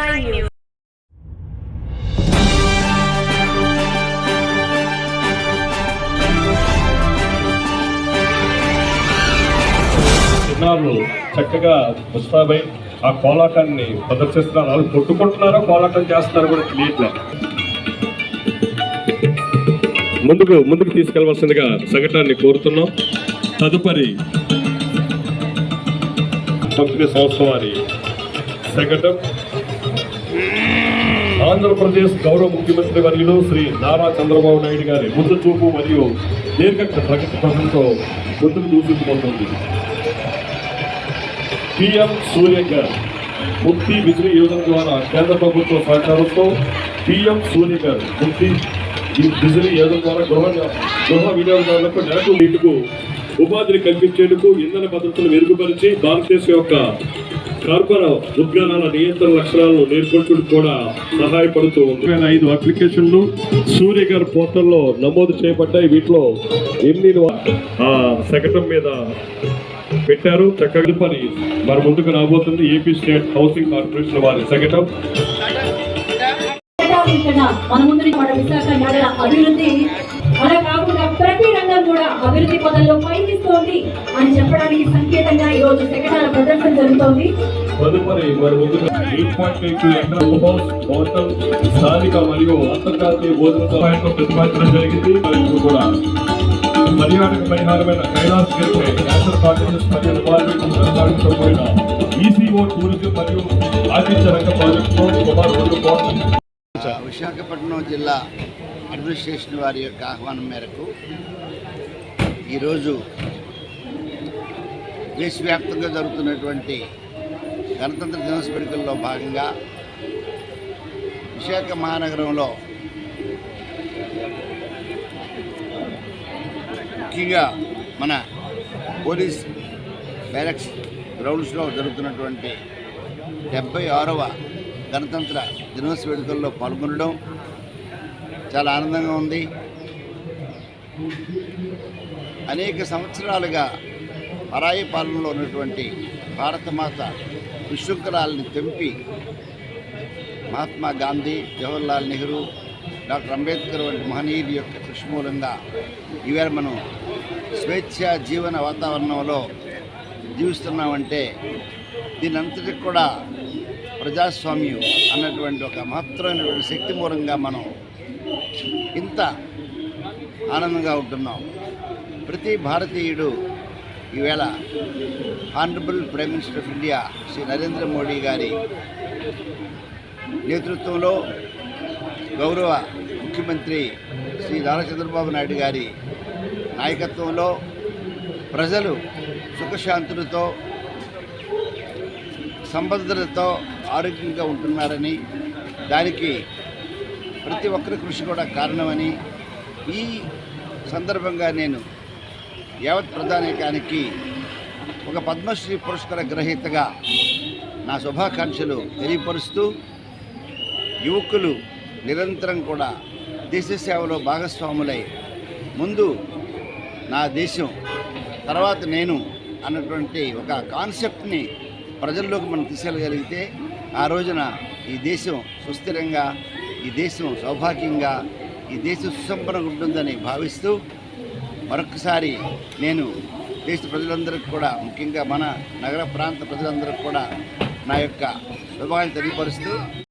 Nine news చిన్నారులు చక్కగా ముస్తాబై ఆ కోలాటాన్ని ప్రదర్శిస్తున్నారు. వాళ్ళు కొట్టుకుంటున్నారో కోలాటం చేస్తున్నారో కూడా తెలియట్లేదు ముందుకు ముందుకు తీసుకెళ్ళవలసిందిగా సంఘటనని కోరుతున్నాం. తదుపరి పంపిణీ సంవత్సరం వారి సంఘటన ఆంధ్రప్రదేశ్ గౌరవ ముఖ్యమంత్రి వర్యులు శ్రీ నారా చంద్రబాబు నాయుడు గారి ముందు చూపు మరియు దీర్ఘ ప్రగతి పథంతో ముందుకు దూసుకుపోతుంది. పిఎం సూర్యగర్ ముక్తి బిజిలీ యోజన ద్వారా కేంద్ర ప్రభుత్వ సహకారంతో పిఎం సూర్యగర్ ముక్తి ఈ బిజిలీ యోజన ద్వారా గృహ గృహ వినియోగదారులకు నెలకు నీటికు ఉపాధిని కల్పించేందుకు ఇంధన భద్రతను మెరుగుపరిచి భారతదేశం యొక్క కార్బన ఉద్గానాల నియంత్రణ లక్షణాలను నేర్కొంటూ కూడా సహాయపడుతూ ఉంది. ఐదు అప్లికేషన్లు సూర్యగర్ పోర్టల్లో నమోదు చేయబడ్డాయి. వీటిలో ఎనిమిది ఆ శకటం మీద పెట్టారు. చక్కగా పని మరి ముందుకు రాబోతుంది. ఏపీ స్టేట్ హౌసింగ్ కార్పొరేషన్ వారి ఇక్కడ మన ముందు మన విశాఖ నగర అభివృద్ధి. అలా కాకుండా రంగం కూడా అభివృద్ధి పదంలో పయనిస్తోంది అని చెప్పడానికి సంకేతంగా ఈ రోజు శకటాల ప్రదర్శన జరుగుతోంది. తదుపరి eight point eight house hotel స్థానిక మరియు అంతర్జాతీయ భోజన సహాయంతో ప్రతిపాదించడం జరిగింది. మరియు కూడా పర్యాటక పరిహారమైన కైలాస్ గేట్వే నేషనల్ కాలేజెస్ మరియు department E C O tourism మరియు ఆతిథ్య రంగ ప్రాజెక్టులో సుమారు రెండు కోట్ల విశాఖపట్నం జిల్లా అడ్మినిస్ట్రేషన్ వారి యొక్క ఆహ్వానం మేరకు ఈరోజు దేశవ్యాప్తంగా జరుగుతున్నటువంటి గణతంత్ర దినోత్సవ వేడుకల్లో భాగంగా విశాఖ మహానగరంలో ముఖ్యంగా మన పోలీస్ బ్యారక్స్ గ్రౌండ్స్లో జరుగుతున్నటువంటి డెబ్బై ఆరవ గణతంత్ర దినోత్సవ వేడుకల్లో పాల్గొనడం చాలా ఆనందంగా ఉంది. అనేక సంవత్సరాలుగా పరాయి పాలనలో ఉన్నటువంటి భారతమాత విశృంఖలాలని తెంపి మహాత్మా గాంధీ జవహర్లాల్ నెహ్రూ డాక్టర్ అంబేద్కర్ వంటి మహనీయుల యొక్క కృషి మూలంగా ఈవేళ మనం స్వేచ్ఛ జీవన వాతావరణంలో జీవిస్తున్నామంటే దీని కూడా ప్రజాస్వామ్యం అన్నటువంటి ఒక మహత్తరమైనటువంటి శక్తి మూలంగా మనం ఇంత ఆనందంగా ఉంటున్నాం. ప్రతి భారతీయుడు ఈవేళ honourable prime minister of India Shri Narendra Modi గారి నేతృత్వంలో గౌరవ ముఖ్యమంత్రి శ్రీ నారా చంద్రబాబు నాయుడు గారి నాయకత్వంలో ప్రజలు సుఖశాంతులతో సంబద్ధతలతో ఆరోగ్యంగా ఉంటున్నారని దానికి ప్రతి ఒక్కరి కృషి కూడా కారణమని ఈ సందర్భంగా నేను యావత్ ప్రధానికానికి ఒక పద్మశ్రీ పురస్కార గ్రహీతగా నా శుభాకాంక్షలు తెలియపరుస్తూ యువకులు నిరంతరం కూడా దేశ సేవలో భాగస్వాములై ముందు నా దేశం తర్వాత నేను అన్నటువంటి ఒక కాన్సెప్ట్ని ప్రజల్లోకి మనం తీసుకెళ్ళగలిగితే ఆ రోజున ఈ దేశం సుస్థిరంగా ఈ దేశం సౌభాగ్యంగా ఈ దేశం సుసంపన్నంగా ఉంటుందని భావిస్తూ మరొకసారి నేను దేశ ప్రజలందరికీ కూడా ముఖ్యంగా మన నగర ప్రాంత ప్రజలందరికీ కూడా నా యొక్క శుభాకాంక్షలు తెలియపరుస్తూ